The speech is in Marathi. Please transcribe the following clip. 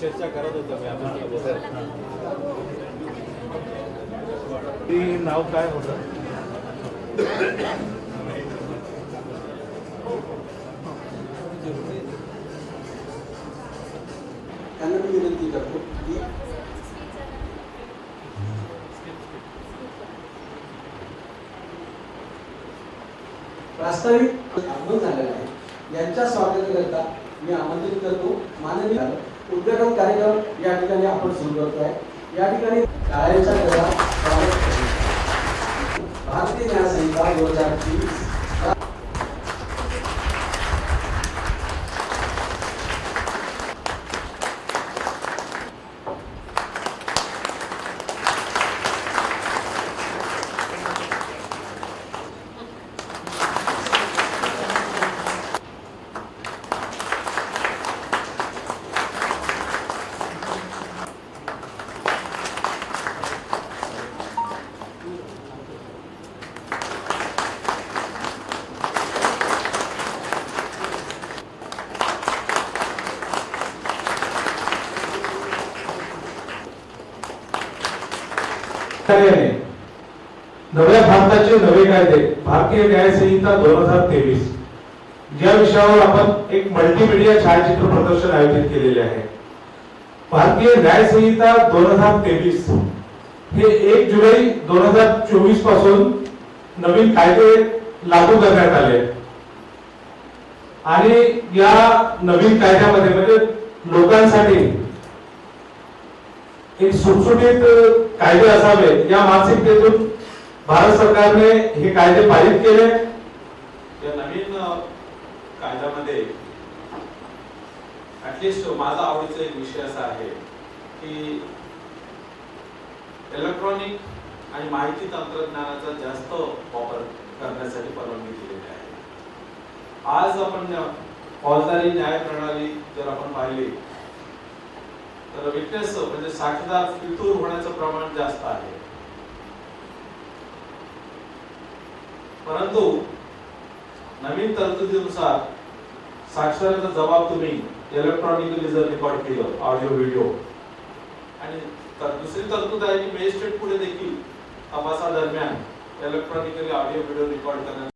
चर्चा करत होतो ते नाव काय होतं? त्यांना मी विनंती करतो की प्रास्ताविक आगमन झालेलं आहे. यांच्या स्वागताकरता मी आमंत्रित करतो. माननीय उद्घाटन कार्यक्रम या ठिकाणी आपण सुरू करतो आहे या ठिकाणी शाळेच्या कला भारतीय न्यायसंहिता दोन हजार तीन कार्याने नव्या भारताचे नवे कायदे भारतीय न्याय संहिता दोन हजार तेवीस. या विषयावर आपण एक मल्टीमीडिया छायाचित्र प्रदर्शन आयोजित केलेले आहे. भारतीय न्याय संहिता दोन हजार तेवीस हे एक जुलै दोन हजार चोवीसपासून नवीन कायदे लागू करण्यात आले. आणि या नवीन कायद्यामध्ये म्हणजे लोकांसाठी एक सुटसुटीत कायदे असावे या मानसिकतेतून भारत सरकारने हे कायदे पारित केले. या नवीन कायद्यामध्ये ऍटलिस्ट माझा आवडीचा एक विषय असा आहे की इलेक्ट्रॉनिक आणि माहिती तंत्रज्ञानाचा जास्त वापर करण्यासाठी परवानगी दिलेली आहे. आज आपण फौजदारी न्याय प्रणाली जर आपण पाहिली विटनेस म्हणजे साक्षीदार फितूर होण्याचं प्रमाण जास्त आहे. परंतु नवीन तरतुदीनुसार साक्षराचा जबाब तुम्ही इलेक्ट्रॉनिकली जर रेकॉर्ड केलं ऑडिओ व्हिडिओ आणि तर दुसरी तरतूद आहे की मॅजिस्ट्रेट पुढे देखील तपासादरम्यान इलेक्ट्रॉनिकली ऑडिओ व्हिडिओ रेकॉर्ड करण्याचा